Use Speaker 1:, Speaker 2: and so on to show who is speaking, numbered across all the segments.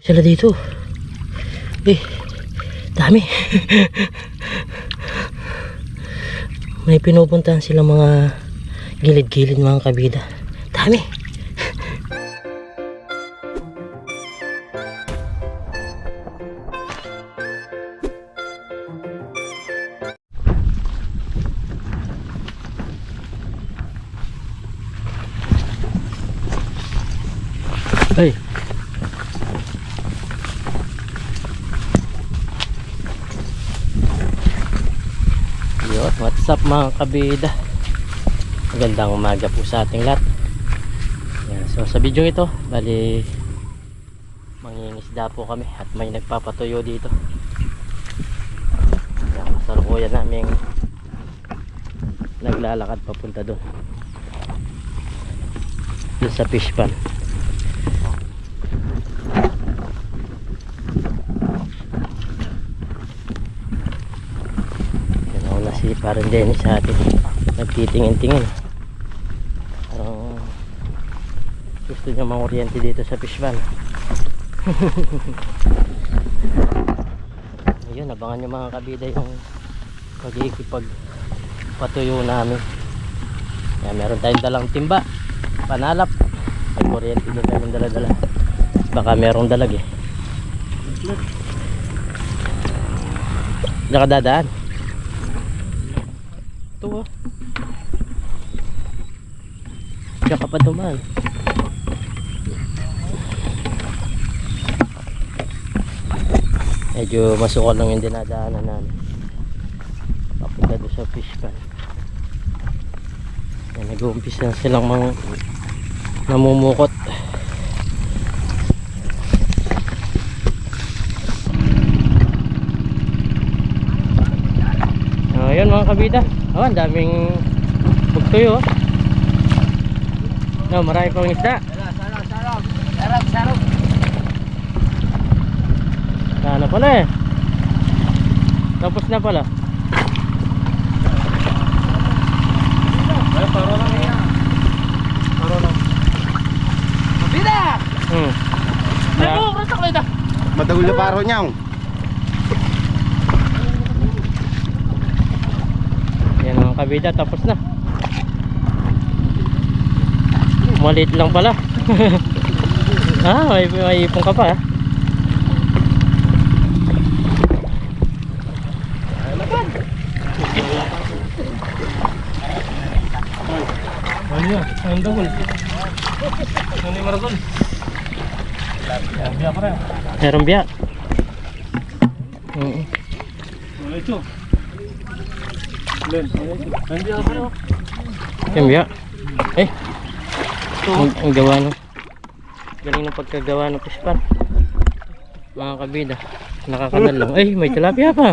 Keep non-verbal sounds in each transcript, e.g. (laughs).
Speaker 1: Sila dito. Eh, dami. May pinupuntahan sila mga gilid-gilid mga kabida. Dami. Mga kabida? Magandang umaga po sa ating lahat. Yan, so sa video ito, bali mangingisda po kami at may nagpapatuyo dito. Yan, masalukuyan namin naglalakad papunta doon. Doon sa fish pan. Yan ako na si parang Dennis sa atin. Nagtitingin-tingin. Parang gusto niya manguryente dito sa fish van. (laughs) Ayun, abangan niyo mga kabida yung pagkikipag patuyo namin. Yan, meron tayong dalang timba. Panalap. May kuryente din kami dala-dala. Baka merong dalag eh. Diyan ka dadaan. Ito ah. Diyan ka pa dumaan. Medyo masukal lang yung dinadaanan namin. Papunta doon sa fish pan. Nag-uumpisa na silang mga namumukot. Oh, yun mga kabida. Oh, ang daming bugtoy oh. No, marami pang isda.
Speaker 2: Sarap, sarap.
Speaker 1: Sana pala eh. Tapos na pala.
Speaker 2: Ay, paro lang yan. Paro lang. Mabida!
Speaker 1: Hmm.
Speaker 2: Ano, rasak na ito.
Speaker 3: Madagulo paro niyaw.
Speaker 1: Yan mga kabida, tapos na. Maliit lang pala. (laughs) ah, may, may ipon ka pa ah.
Speaker 2: Ano yan? Ang dahol. Ano yung maragol? Biya pa rin.
Speaker 1: Meron biya.
Speaker 2: Ano ito? Len, ano ito? Ang biya pa rin.
Speaker 1: Biya. Eh. Ang, ang gawa no. Galing ng pagkagawa ng pispan. Mga kabida. Nakakanal lang. Ay, may tilapia pa.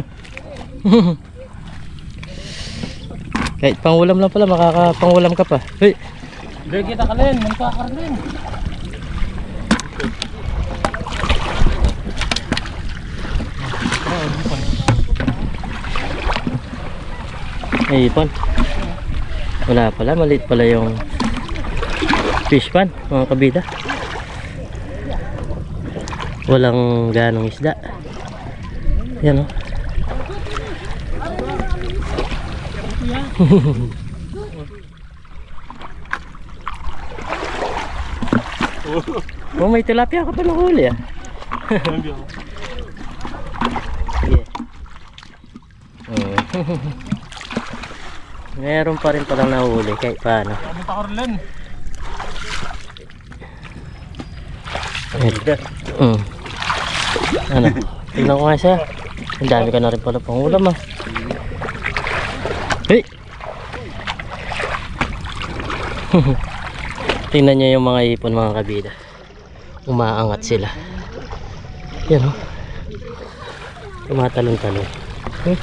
Speaker 1: (laughs) Kahit pangulam lang pala, makakapangulam ka pa. Hey,
Speaker 2: Hindi kita ka Len, magkakar Len.
Speaker 1: may ipon. Wala pala, maliit pala yung fish pan, mga kabida. Walang ganong isda. Yan oh. (laughs) oh, may tilapia ka pa huli ah. Yeah. (laughs) Oh. Meron pa rin palang nahuli kahit paano.
Speaker 2: Kamot ako rin Len.
Speaker 1: Mm. Ano? Tingnan ko nga siya. Ang dami ka na rin pala pang ulam ah. Hey! (laughs) Tingnan niyo yung mga ipon mga kabida. Umaangat sila. Yan oh. Tumatalon-talon. Hmm?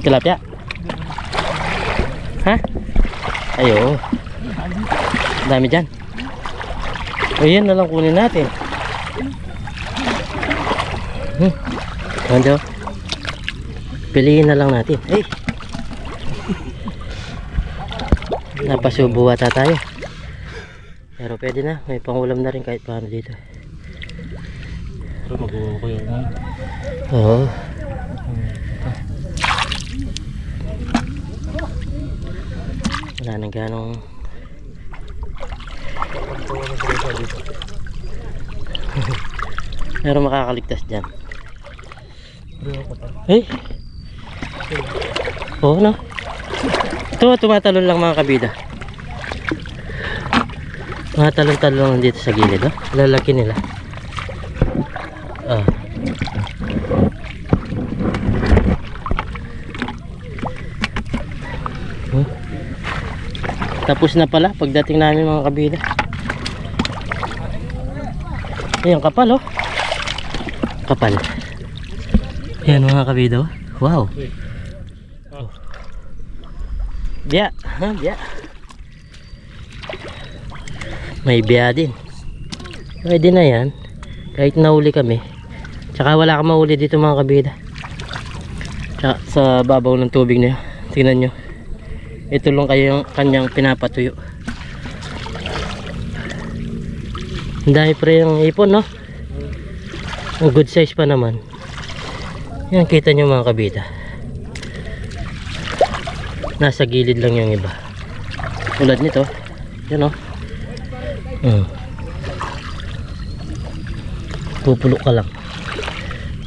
Speaker 1: Tilapia? Ha? Ayo. Dami dyan. O yan na lang kunin natin. Hmm. Ano? Piliin na lang natin. Ay! Napasubo ata tayo. Pero pwede na, may pangulam na rin kahit paano dito.
Speaker 2: Pero mag-uwi ko yun.
Speaker 1: Oo. Wala nang ganong (laughs) Pero makakaligtas dyan. Eh! Oo no? Ito, tumatalon lang mga kabida. Mga talon-talon dito sa gilid, oh. Lalaki nila. Ah. Hmm. Tapos na pala pagdating namin mga kabida. Ayan kapal oh. Kapal. Ayan mga kabida oh. Wow.
Speaker 2: Oh.
Speaker 1: Biya. Ha, biya. May biya din. Pwede na yan. Kahit nahuli kami. Tsaka wala kang mahuli dito mga kabida. Tsaka sa babaw ng tubig na yun. Tingnan nyo. Ito lang kayo yung kanyang pinapatuyo. Ang pre yung ipon no? Ang good size pa naman. Yan kita nyo mga kabida. Nasa gilid lang yung iba. Tulad nito. Yan o. Hmm. Pupulok ka lang.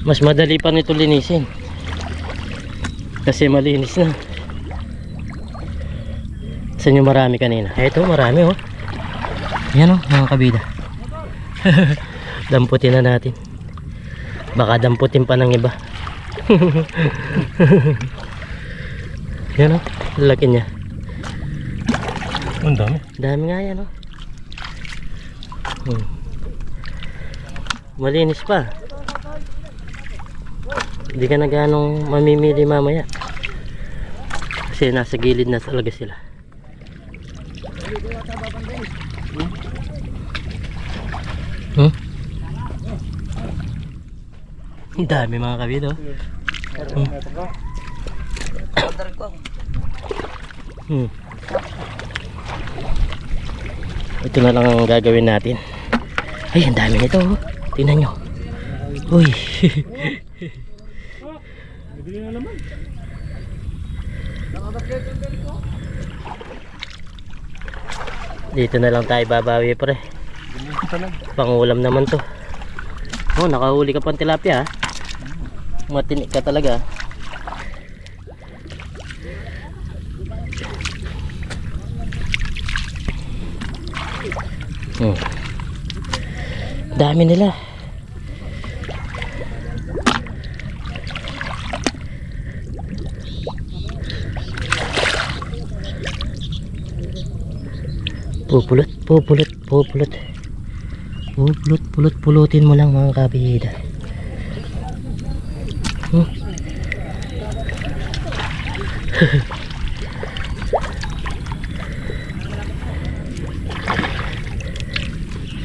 Speaker 1: Mas madali pa nito linisin. Kasi malinis na. Saan yung marami kanina? Eto, marami oh. Yan oh, mga kabida. (laughs) damputin na natin. Baka damputin pa ng iba. (laughs) yan oh, laki niya.
Speaker 2: Ang dami.
Speaker 1: Dami nga yan oh. Hmm. Malinis pa. Hindi ka na ganong mamimili mamaya. Kasi nasa gilid na talaga sila. Hmm? Ang dami mga kabid oh. Hmm. Hmm. Ito na lang ang gagawin natin. Ay, ang dami nito. oh. Tingnan nyo. Uy. (laughs) Dito na lang tayo babawi pre. Pangulam naman to. Oh, nakahuli ka pang tilapia ha. Matinik ka talaga. Hmm. Dami nila. Pupulot, pupulot, pupulot. Pupulot, pulot, pulutin mo lang mga kabida. Hmm.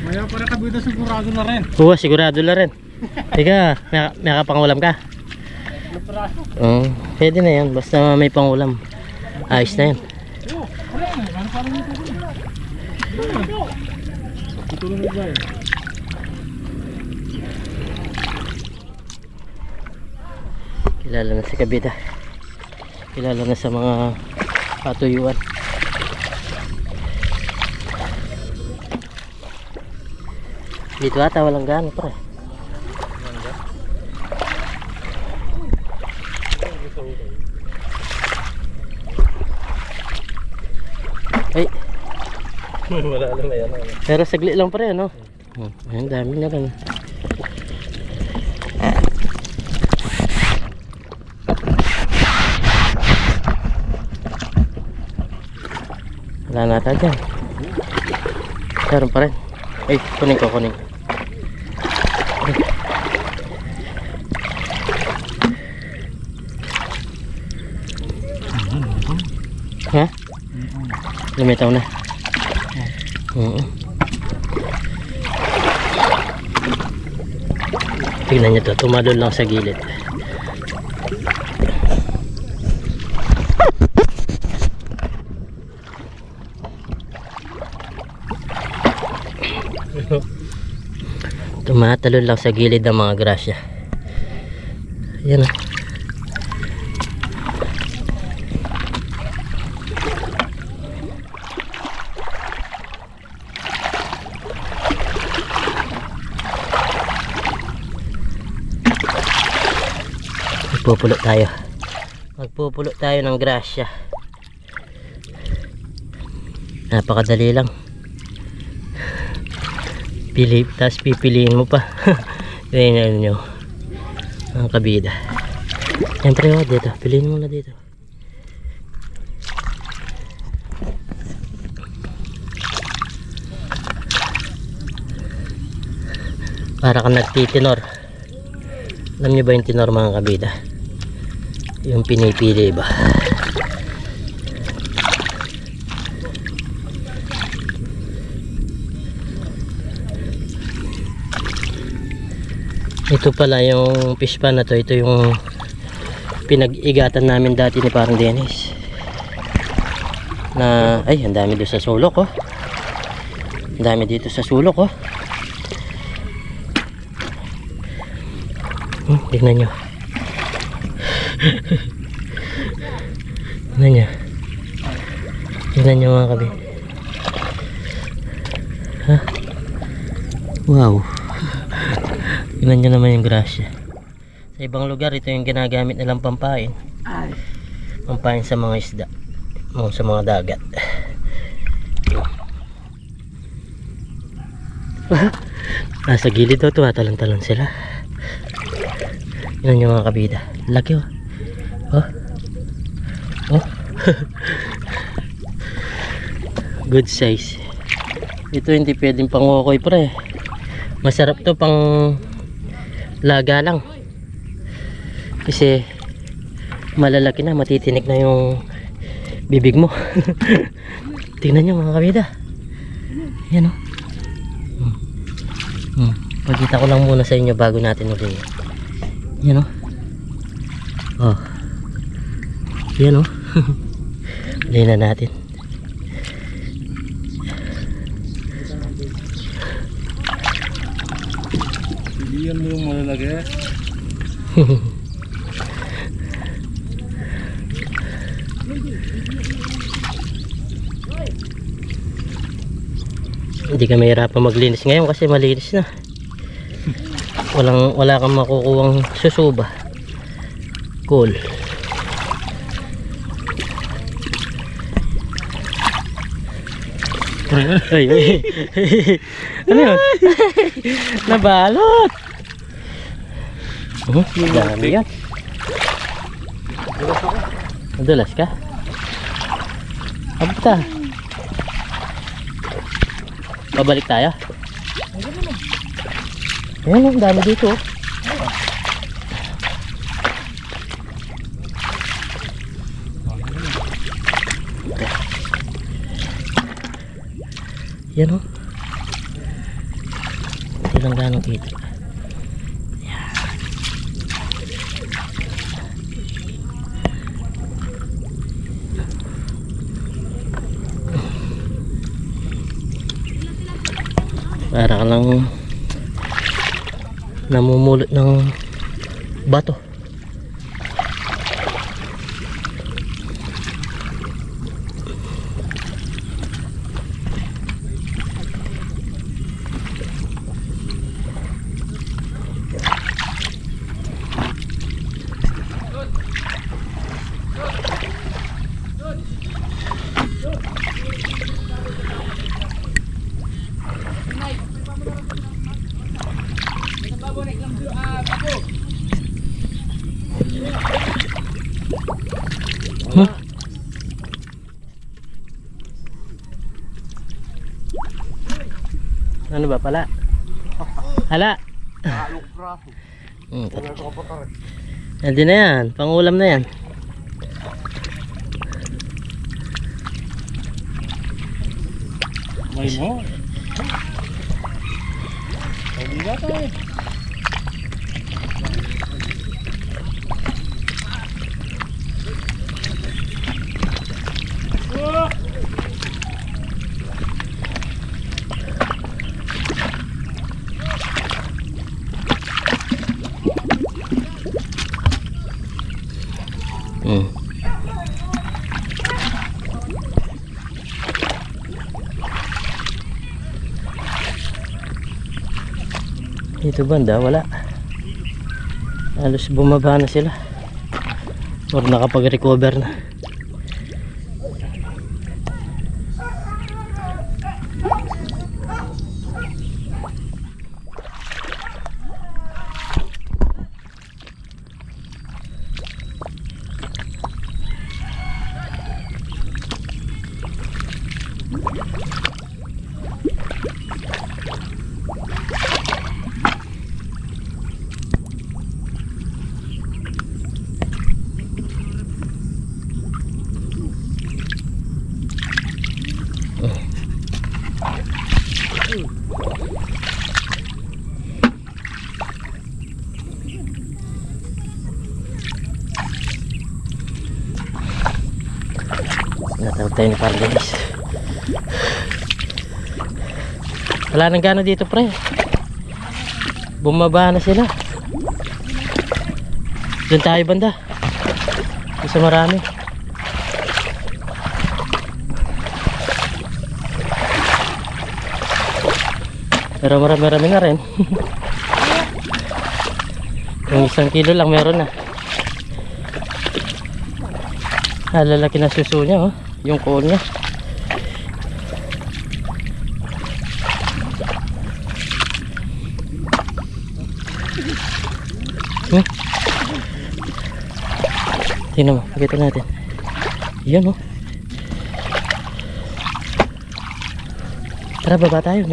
Speaker 2: Maya para kabida sigurado na rin.
Speaker 1: Oo, sigurado na rin. Teka, may, may kapangulam ka? Oo, pwede na yan. Basta may pangulam. Ayos na yan.
Speaker 2: Ano parang ito mo ba
Speaker 1: Kilala na si Kabida. Kilala na sa mga patuyuan. Dito ata walang gano pre. Ay,
Speaker 2: Wala lang yan.
Speaker 1: pero saglit lang pre ano. Hmm, ayun, dami na lang. Wala na ata dyan. Meron pa rin. Ay, kunin ko, kunin ko. Ha? Lumitaw na. Oo. Tingnan nyo to, tumalon lang sa gilid. Tumatalon lang sa gilid ng mga grasya. Yan ah. Magpupulo tayo. Magpupulo tayo ng grasya. Napakadali lang. Pili, tapos pipiliin mo pa. Ganyan nyo. Ang kabida. Siyempre oh, dito. Piliin mo na dito. Para ka nagtitinor. Alam niyo ba yung tinor mga kabida? Yung pinipili ba? Ito pala yung fish pan na to. Ito yung pinag-igatan namin dati ni parang Dennis. Na, ay, ang dami dito sa sulok oh. Ang dami dito sa sulok oh. Hmm, tignan nyo. (laughs) tignan nyo. Tignan nyo mga kabi. Ha? Wow. Tignan nyo naman yung grasya. Sa ibang lugar, ito yung ginagamit nilang pampain. Pampain sa mga isda. O sa mga dagat. (laughs) Nasa gilid daw, tumatalon-talon sila. Yan yung mga kabida. Laki oh. Oh. Oh. (laughs) Good size. Ito hindi pwedeng pangukoy pre. Masarap to pang laga lang. Kasi malalaki na, matitinik na yung bibig mo. (laughs) Tingnan nyo mga kabida. Yan oh. Hmm. Hmm. Pagkita ko lang muna sa inyo bago natin uli. Yan oh. Oh. Yan oh. (laughs) Uli na natin.
Speaker 2: Malalaki. (laughs)
Speaker 1: Hindi ka mahirapan maglinis ngayon kasi malinis na. Walang wala kang makukuhang susuba. Cool. ay, ay. (laughs) ano yun? (laughs) Nabalot. Oh, dami yan. Nadulas ka? Abta. Pabalik tayo. Ayan, ang dami dito. oh. Yan o. Ilang ganong kita. Yan. Para ka lang namumulot ng bato. Huh? Ano ba pala? Hala.
Speaker 2: Halok praso.
Speaker 1: Hmm,
Speaker 2: Wala ko pa tarik.
Speaker 1: Hindi na yan. Pangulam na yan. Dito banda, wala. Halos bumaba na sila. Or nakapag-recover na. Tayo ni Pardenis. Wala nang gana dito pre. Bumaba na sila. Doon tayo banda. Isa marami. Pero marami-marami na rin. (laughs) Yung isang kilo lang meron na. Ah, lalaki na suso niya oh. Yung cool niya. Hmm? Tingnan mo, pakita natin. Yan oh. Tara, baba tayo.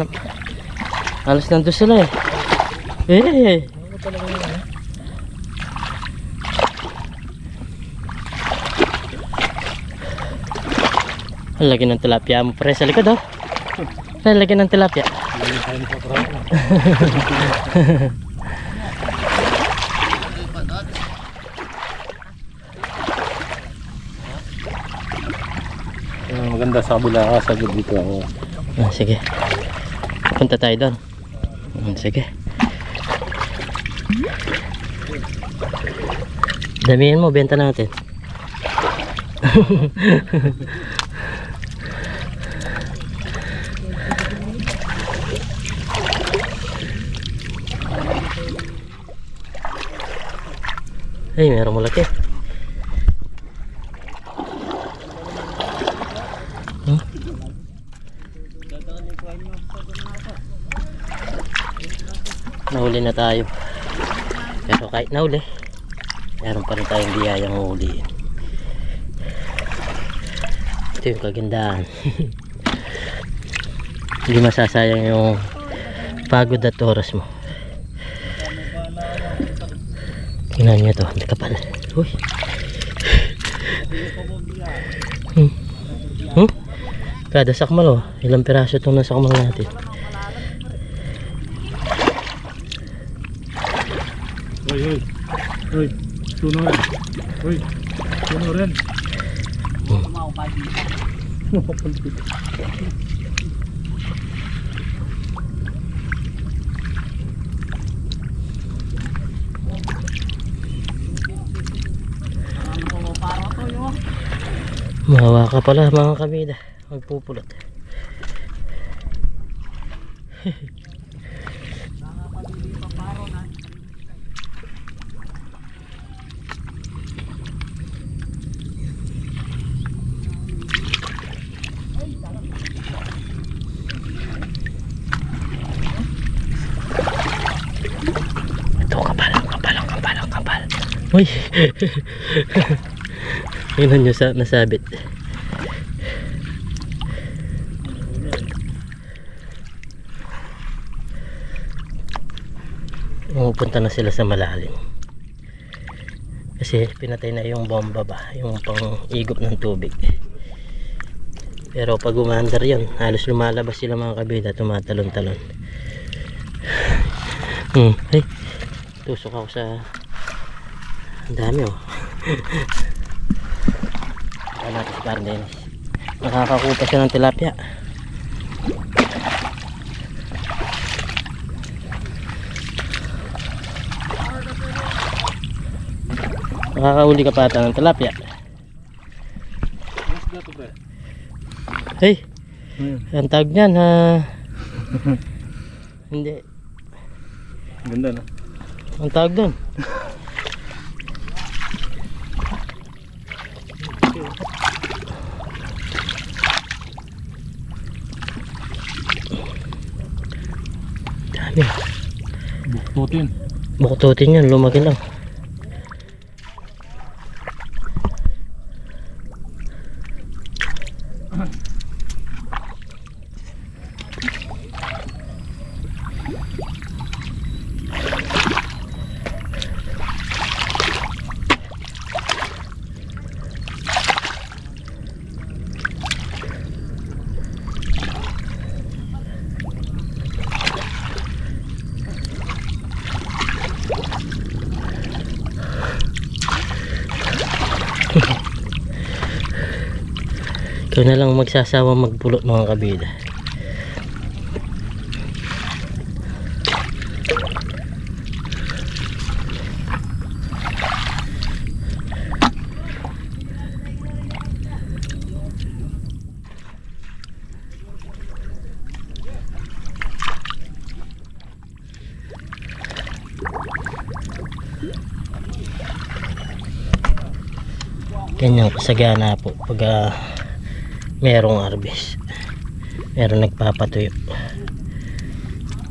Speaker 1: Alas nandun sila eh. Eh, Laki ng tilapia mo pre sa likod oh. Laki ng tilapia.
Speaker 2: Ah, maganda sa kabila ka, sa dito ako.
Speaker 1: Ah, sige. Punta tayo doon. Mm, sige. Damihan mo, benta natin. (laughs) Ay, meron mo laki. Nahuli na tayo. Pero kahit nahuli, meron pa rin tayong biyayang huli. Ito yung kagandahan. (laughs) Hindi masasayang yung pagod at oras mo. Tingnan nyo to, may kapal. Uy. Hmm. Hmm? Kada sakmal oh, ilang piraso itong nasakmal natin.
Speaker 2: Uy, uy. Uy, tuno rin. Uy, tuno rin.
Speaker 1: Mahawa ka pala mga kabida. Magpupulot. (laughs) Ito kapal, kapal, kapal, kapal. Uy! (laughs) Tingnan nyo sa nasabit. Pumupunta na sila sa malalim. Kasi pinatay na yung bomba ba, yung pang igop ng tubig. Pero pag umandar yun, halos lumalabas sila mga kabila, tumatalon-talon. Hmm, ay, tusok ako sa... Ang dami oh. (laughs) Natin si Pardenis. Nakakakupa siya ng tilapia. Nakakauli ka pa ata ng tilapia. Hey,
Speaker 2: Hmm.
Speaker 1: ang tawag niyan ha. (laughs) Hindi.
Speaker 2: Ganda na.
Speaker 1: Ang tawag doon? (laughs) Dami.
Speaker 2: Buktutin.
Speaker 1: Buktutin yun, lumaki lang. Ikaw na lang magsasawa magbulot mga kabida. Ganyan kasagana po pag ah, merong harvest meron nagpapatuyo.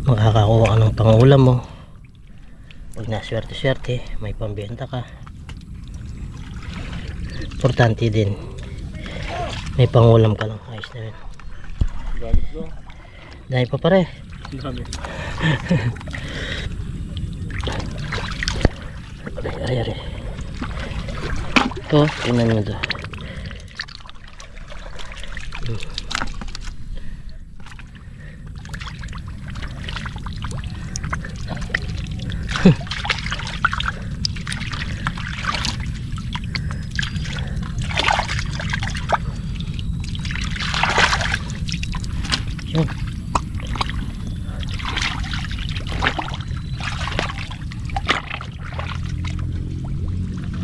Speaker 1: Makakakuha ka ng pangulam mo. Pag naswerte swerte may pambenta ka. Importante din. May pangulam ka lang. Ayos na yun. Dahil pa pare. Aray aray aray ito tingnan mo to Yun.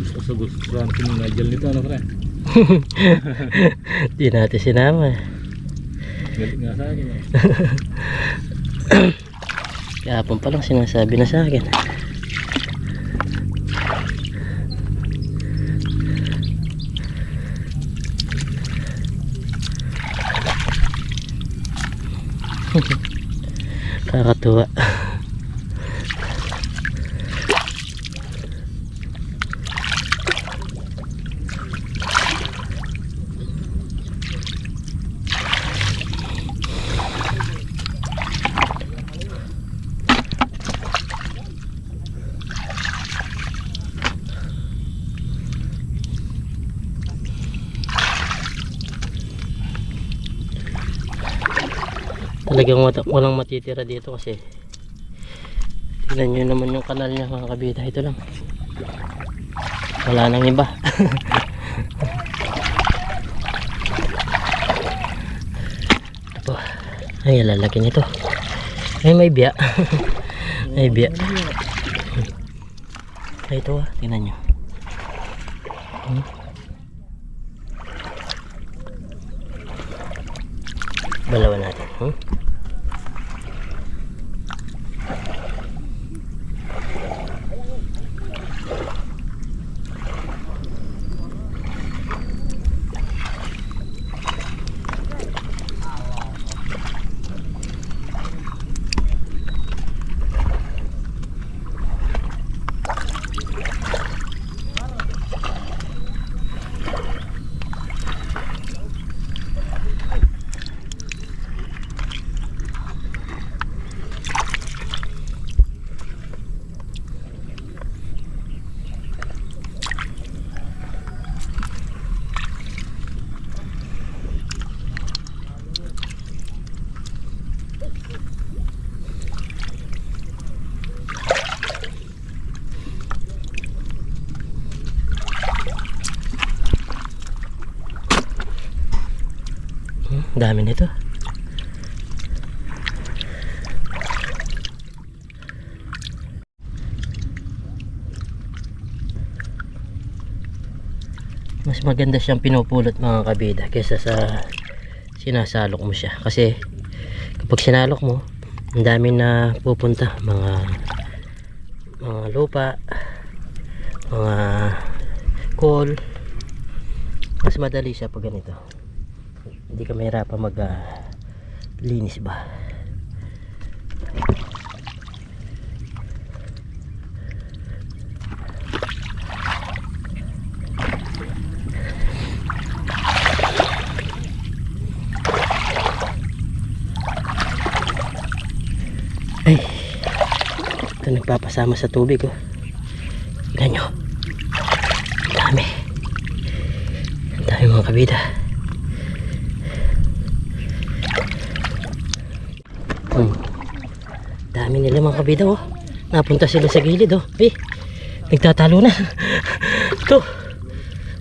Speaker 2: Gusto akin yung Nigel nito, ano pre? (laughs)
Speaker 1: Di natin sinama.
Speaker 2: Galit nga sa akin. Eh. (coughs)
Speaker 1: Kahapon pa lang sinasabi na sa akin. (laughs) Kakatuwa. Talagang walang matitira dito kasi tignan nyo naman yung kanal niya mga kabida. Ito lang. Wala nang iba. (laughs) Ito. Ay, lalaki nito. Ay, may biya. (laughs) may biya. Ay, ito ah. Tingnan nyo. Hmm. Balawan natin. Hmm? Dami nito. Mas maganda siyang pinupulot mga kabida kaysa sa sinasalok mo siya. Kasi kapag sinalok mo, ang dami na pupunta mga mga lupa, mga coal. Mas madali siya pag ganito. Hindi ka mahirapan mag ah, linis ba. Ay, ito nagpapasama sa tubig oh. Ganyo. Ang dami. Ang dami mga kabida. Hmm. Dami nila mga kabida oh. Napunta sila sa gilid oh. Eh, nagtatalo na. (laughs) Ito.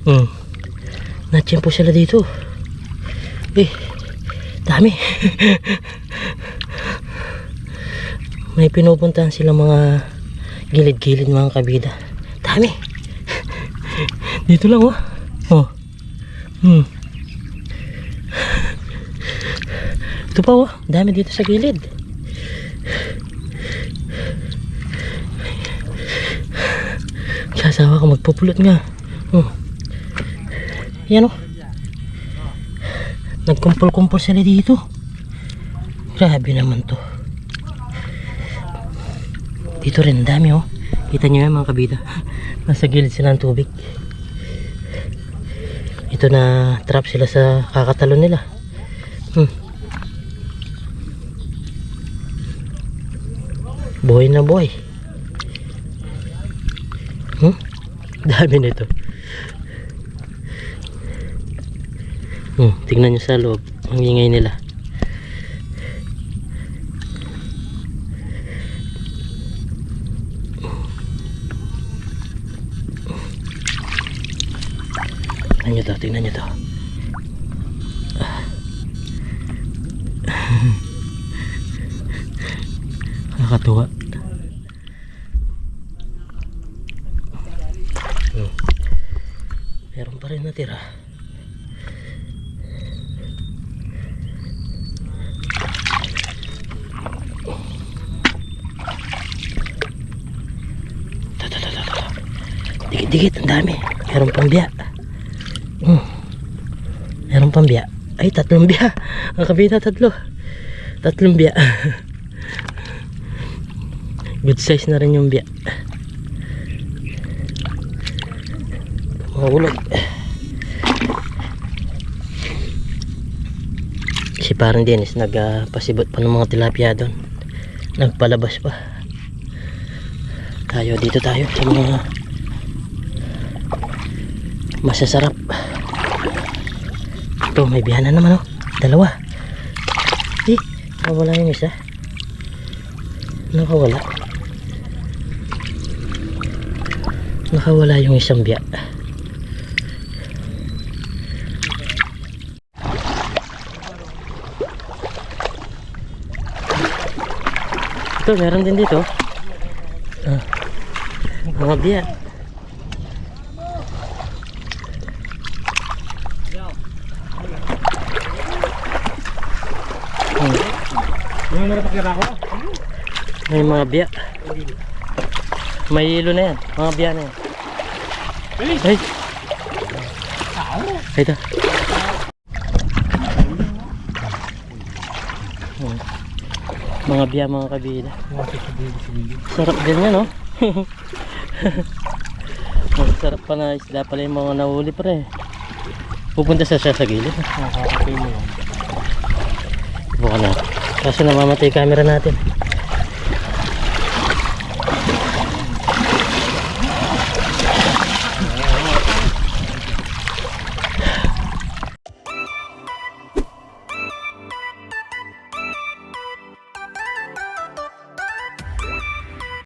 Speaker 1: Hmm. Natsyempo sila dito. Eh, dami. (laughs) May pinupuntahan sila mga gilid-gilid mga kabida. Dami. (laughs) Dito lang oh. Oh. Hmm. Ito pa oh. Dami dito sa gilid. Sasawa ka magpupulot nga. Oh. Yan oh. Nagkumpul-kumpul sila dito. Grabe naman to. Dito rin, dami oh. Kita nyo yan mga kabida. (laughs) Nasa gilid sila ng tubig. Ito na trap sila sa kakatalon nila. Hmm. Boy na boy. Hmm? Dami nito. Hmm, tingnan nyo sa loob. Ang ingay nila. Tingnan nyo to, tingnan nyo to. (laughs) Nakakatuwa. Hmm. Meron pa rin natira. Dikit-dikit, ang dami. Meron pang biya. Hmm. Meron pang biya. Ay, tatlong biya. (laughs) Ang kabita, tatlo. Tatlong biya. (laughs) Good size na rin yung biya. Mga ulog. Si parang Dennis nagpasibot pa ng mga tilapia doon. Nagpalabas pa. Tayo, dito tayo sa mga masasarap. Ito, may bihana naman oh. Dalawa. Eh, nawala yung isa. Nakawala. Nakawala yung isang biya. Ito, meron din dito. Ah, mga biya.
Speaker 2: Napakira ko?
Speaker 1: May mga biya. May ilo na yan. Mga biya na yan. Ay, ito. Mga biya, mga kabila. Sarap din yan, no? (laughs) Ang sarap pa na isda pala yung mga nahuli pre. Pupunta sa siya sa gilid.
Speaker 2: Nakakapay mo lang.
Speaker 1: Bukan natin. Kaso namamatay yung camera natin.